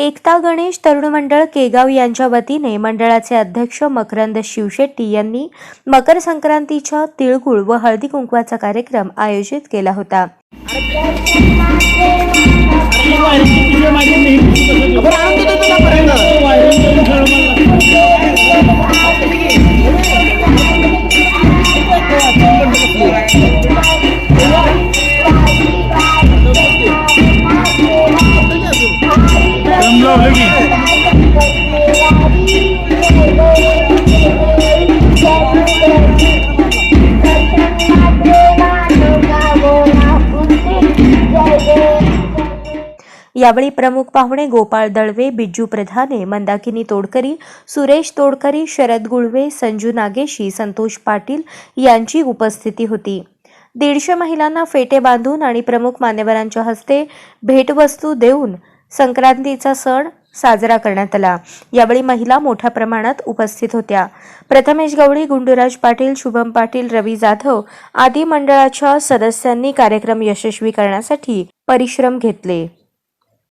एकता गणेश तरुण मंडळ केगाव यांच्या वतीने मंडळाचे अध्यक्ष मकरंद शिवशेट्टी यांनी मकर संक्रांतीच्या तिळगुळ व हळदी कुंकवाचा कार्यक्रम आयोजित केला होता. लावलं की यावेळी प्रमुख पाहुणे गोपाळ दळवे बिज्जू प्रधाने मंदाकिनी तोडकरी सुरेश तोडकरी शरद गुळवे संजू नागेशी संतोष पाटील यांची उपस्थिती होती. दीडशे महिलांना फेटे बांधून आणि प्रमुख मान्यवरांच्या हस्ते भेटवस्तू देऊन संक्रांतीचा सण साजरा करण्यात आला. यावेळी महिला मोठ्या प्रमाणात उपस्थित होत्या. प्रथमेश गवळी गुंडुराज पाटील शुभम पाटील रवी जाधव आदी मंडळाच्या सदस्यांनी कार्यक्रम यशस्वी करण्यासाठी परिश्रम घेतले.